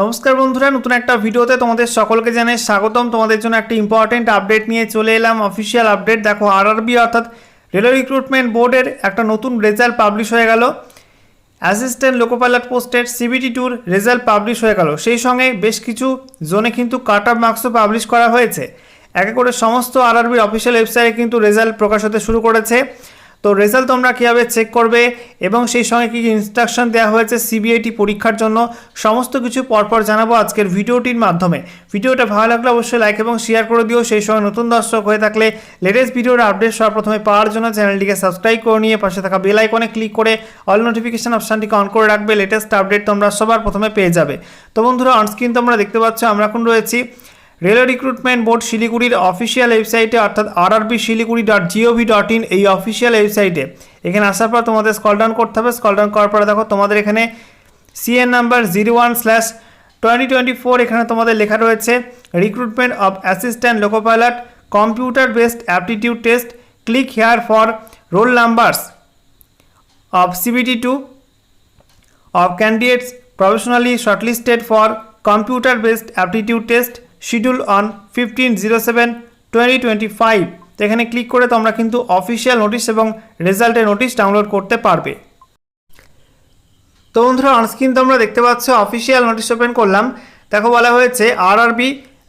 নমস্কার বন্ধুরা, নতুন একটা ভিডিওতে তোমাদের সকলকে জানাই স্বাগতম। তোমাদের জন্য একটা ইম্পর্টেন্ট আপডেট নিয়ে চলে এলাম অফিসিয়াল আপডেট দেখো আরআরবি অর্থাৎ রেলওয়ে রিক্রুটমেন্ট বোর্ডের একটা নতুন রেজাল্ট পাবলিশ হয়ে গেল। অ্যাসিস্ট্যান্ট লোকো পাইলট পোস্টের সিবিটি টুর রেজাল্ট পাবলিশ হয়ে গেল। সেই সঙ্গে বেশ কিছু জোনে কিন্তু কাট অফ মার্কসও পাবলিশ করা হয়েছে। একে করে সমস্ত আরআরবির অফিসিয়াল ওয়েবসাইটে কিন্তু রেজাল্ট প্রকাশ হতে শুরু করেছে। তো রেজাল্ট তোমরা কীভাবে চেক করবে এবং সেই সঙ্গে কী কী ইনস্ট্রাকশন দেওয়া হয়েছে সিবিআইটি পরীক্ষার জন্য, সমস্ত কিছু পরপর জানাব আজকের ভিডিওটির মাধ্যমে। ভিডিওটা ভালো লাগলে অবশ্যই লাইক এবং শেয়ার করে দিও। সেই সঙ্গে নতুন দর্শক হয়ে থাকলে লেটেস্ট ভিডিওর আপডেট সবার প্রথমে পাওয়ার জন্য চ্যানেলটিকে সাবস্ক্রাইব করে নিয়ে পাশে থাকা বেল আইকনে ক্লিক করে অল নোটিফিকেশান অপশানটিকে অন করে রাখবে। লেটেস্ট আপডেট তোমরা সবার প্রথমে পেয়ে যাবে। তো বন্ধুরা অনস্ক্রিন তোমরা দেখতে পাচ্ছ, আমরা এখন রয়েছি রেলওয়ে রিক্রুটমেন্ট বোর্ড শিলিগুড়ির অফিসিয়াল ওয়েবসাইটে, অর্থাৎ RRB Siliguri dot gov dot in এই অফিসিয়াল ওয়েবসাইটে। এখানে আসার পর তোমাদের স্কল ডাউন করতে হবে। স্কল ডাউন করার পরে দেখো, তোমাদের এখানে CN number zero one slash twenty twenty four এখানে তোমাদের লেখা রয়েছে recruitment of assistant loco pilot computer based aptitude test click here for roll numbers of CBT2 of candidates professionally shortlisted for on fifteen zero seven twenty 15/07/2025 তো এখানে click করে তোমরা কিন্তু official notice এবং রেজাল্টের নোটিশ ডাউনলোড করতে পারবে। তো বন্ধুরা অনস্ক্রিন তোমরা দেখতে পাচ্ছ অফিসিয়াল নোটিশ ওপেন করলাম। দেখো বলা হয়েছে RRB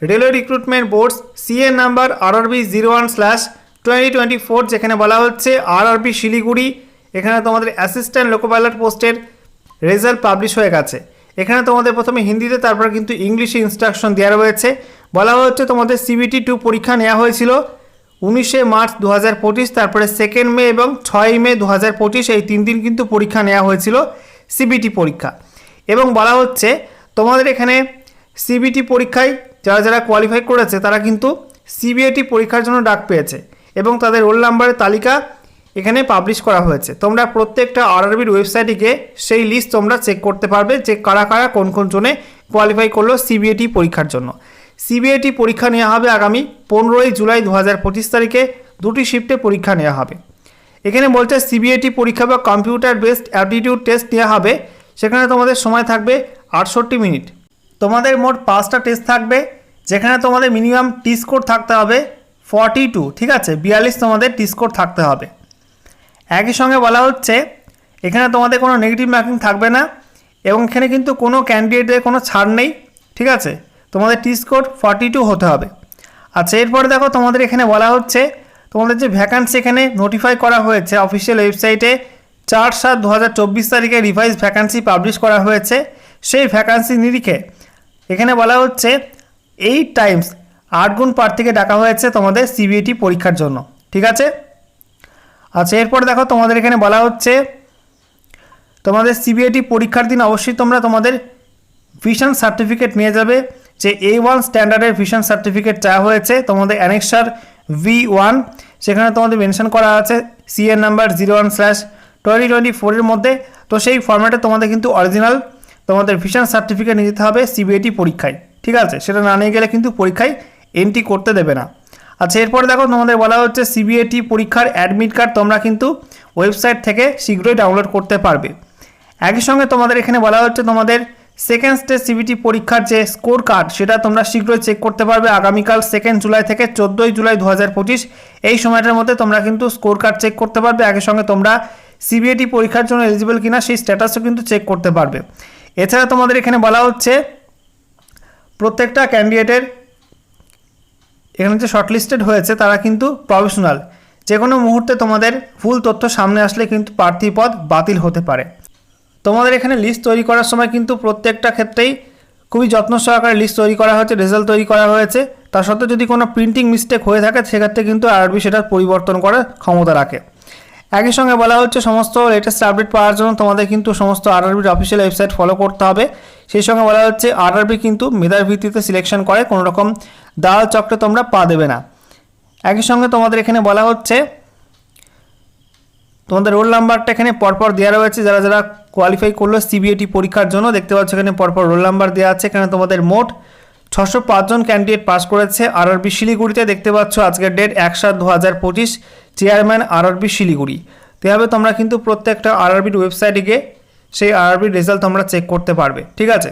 railway recruitment boards CA number RRB zero one slash twenty twenty four যেখানে বলা হচ্ছে আরআরবি শিলিগুড়ি। এখানে তোমাদের অ্যাসিস্ট্যান্ট লোকো পাইলট পোস্টের রেজাল্ট পাবলিশ হয়ে গেছে। এখানে তোমাদের প্রথমে হিন্দিতে, তারপর কিন্তু ইংলিশে ইনস্ট্রাকশন দেওয়া রয়েছে। বলা হচ্ছে তোমাদের সিবিটি টু পরীক্ষা নেওয়া হয়েছিল উনিশে মার্চ দু হাজার পঁচিশ, তারপরে সেকেন্ড মে এবং ছয় মে দু হাজার পঁচিশ, এই তিন দিন কিন্তু পরীক্ষা নেওয়া হয়েছিল সিবিটি পরীক্ষা। এবং বলা হচ্ছে তোমাদের এখানে সিবিটি পরীক্ষায় যারা যারা কোয়ালিফাই করেছে, তারা কিন্তু সিবিআইটি পরীক্ষার জন্য ডাক পেয়েছে এবং তাদের রোল নাম্বারের তালিকা এখানে পাবলিশ করা হয়েছে। তোমরা প্রত্যেকটা আরআরবির ওয়েবসাইটে গিয়ে সেই লিস্ট তোমরা চেক করতে পারবে যে কারা কারা কোন কোন জনে কোয়ালিফাই করল সিবিআইটি পরীক্ষার জন্য। সিবিআইটি পরীক্ষা নেওয়া হবে আগামী পনেরোই জুলাই দু পঁচিশ তারিখে। দুটি শিফটে পরীক্ষা নেওয়া হবে। এখানে বলছে সিবিআইটি পরীক্ষা বা কম্পিউটার বেসড অ্যাপটিটিউড টেস্ট নেওয়া হবে। সেখানে তোমাদের সময় থাকবে আটষট্টি মিনিট। তোমাদের মোট পাঁচটা টেস্ট থাকবে। যেখানে তোমাদের মিনিমাম টি স্কোর থাকতে হবে ফর্টি টু ঠিক আছে? বিয়াল্লিশ তোমাদের টি স্কোর থাকতে হবে। একই সঙ্গে বলা হচ্ছে, এখানে তোমাদের কোনো নেগেটিভ মার্কিং থাকবে না এবং এখানে কিন্তু কোনো ক্যান্ডিডেটের কোনো ছাড় নেই, ঠিক আছে? তোমাদের টি স্কোর ফর্টি টু হতে হবে। আচ্ছা এরপরে দেখো তোমাদের এখানে বলা হচ্ছে, তোমাদের যে ভ্যাকান্সি এখানে নোটিফাই করা হয়েছে অফিসিয়াল ওয়েবসাইটে চার সাত দু হাজার চব্বিশ তারিখে রিভাইজ ভ্যাকান্সি পাবলিশ করা হয়েছে। সেই ভ্যাকান্সি নিরিখে এখানে বলা হচ্ছে এইট টাইমস আট গুণ প্রার্থীকে ডাকা হয়েছে তোমাদের সিবিএটি পরীক্ষার জন্য, ঠিক আছে? আচ্ছা এরপর দেখো তোমাদের এখানে বলা হচ্ছে, তোমাদের সিবিআইটি পরীক্ষার দিন অবশ্যই তোমরা তোমাদের ভিশন সার্টিফিকেট নিয়ে যাবে, যে এ ওয়ান স্ট্যান্ডার্ডের ভিশন সার্টিফিকেট চাওয়া হয়েছে, তোমাদের অ্যানেক্সার ভি ওয়ান সেখানে তোমাদের মেনশন করা আছে CN number zero one slash twenty twenty ফোরের মধ্যে। তো সেই ফর্ম্যাটে তোমাদের কিন্তু অরিজিনাল তোমাদের ভিশন সার্টিফিকেট নিয়ে যেতে হবে সিবিআইটি পরীক্ষায়। ঠিক আছে? সেটা না নিয়ে গেলে কিন্তু পরীক্ষায় এন্ট্রি করতে দেবে না। আচ্ছা এরপরে দেখো তোমাদের বলা হচ্ছে সিবিএটি পরীক্ষার অ্যাডমিট কার্ড তোমরা কিন্তু ওয়েবসাইট থেকে শীঘ্রই ডাউনলোড করতে পারবে। একই সঙ্গে তোমাদের এখানে বলা হচ্ছে তোমাদের সেকেন্ড স্টেজ সিবিটি পরীক্ষার যে স্কোর কার্ড সেটা তোমরা শীঘ্রই চেক করতে পারবে। আগামীকাল সেকেন্ড জুলাই থেকে চোদ্দোই জুলাই দু হাজার পঁচিশ, এই সময়টার মধ্যে তোমরা কিন্তু স্কোর কার্ড চেক করতে পারবে। একই সঙ্গে তোমরা সিবিএটি পরীক্ষার জন্য এলিজিবল কিনা সেই স্ট্যাটাসও কিন্তু চেক করতে পারবে। এছাড়া তোমাদের এখানে বলা হচ্ছে প্রত্যেকটা ক্যান্ডিডেটের এখানে যে শর্টলিস্টেড হয়েছে, তারা কিন্তু প্রফেশনাল যে কোনো মুহূর্তে তোমাদের ফুল তথ্য সামনে আসলে কিন্তু প্রার্থী পদ বাতিল হতে পারে। তোমাদের এখানে লিস্ট তৈরি করার সময় কিন্তু প্রত্যেকটা ক্ষেত্রেই খুবই যত্ন সহকারে লিস্ট তৈরি করা হয়েছে রেজাল্ট তৈরি করা হয়েছে। তার সত্ত্বেও যদি কোনো প্রিন্টিং মিস্টেক হয়ে থাকে, সেক্ষেত্রে কিন্তু আরবি সেটার পরিবর্তন করার ক্ষমতা রাখে। একই সঙ্গে বলা হচ্ছে, সমস্ত লেটেস্ট আপডেট পাওয়ার জন্য তোমাদের কিন্তু সমস্ত আরআরবির অফিসিয়াল ওয়েবসাইট ফলো করতে হবে। সেই সঙ্গে বলা হচ্ছে, আরআরবি কিন্তু মেধার ভিত্তিতে সিলেকশন করে কোনো রকম দাল চক্রে তোমরা পা দেবে না। একই সঙ্গে তোমাদের এখানে বলা হচ্ছে, তোমাদের রোল নাম্বারটা এখানে পরপর দেওয়া রয়েছে। যারা যারা কোয়ালিফাই করল সিবিএটি পরীক্ষার জন্য, দেখতে পাচ্ছ এখানে পরপর রোল নাম্বার দেওয়া আছে। এখানে তোমাদের মোট ছশো পাঁচজন ক্যান্ডিডেট পাস করেছে আরআরবি শিলিগুড়িতে। দেখতে পাচ্ছ আজকের ডেট এক সাত দু হাজার পঁচিশ চেয়ারম্যান আরআরবি শিলিগুড়ি। তো তোমরা কিন্তু প্রত্যেকটা আরআরবির ওয়েবসাইটে গিয়ে সেই আরআরবির রেজাল্ট তোমরা চেক করতে পারবে ঠিক আছে?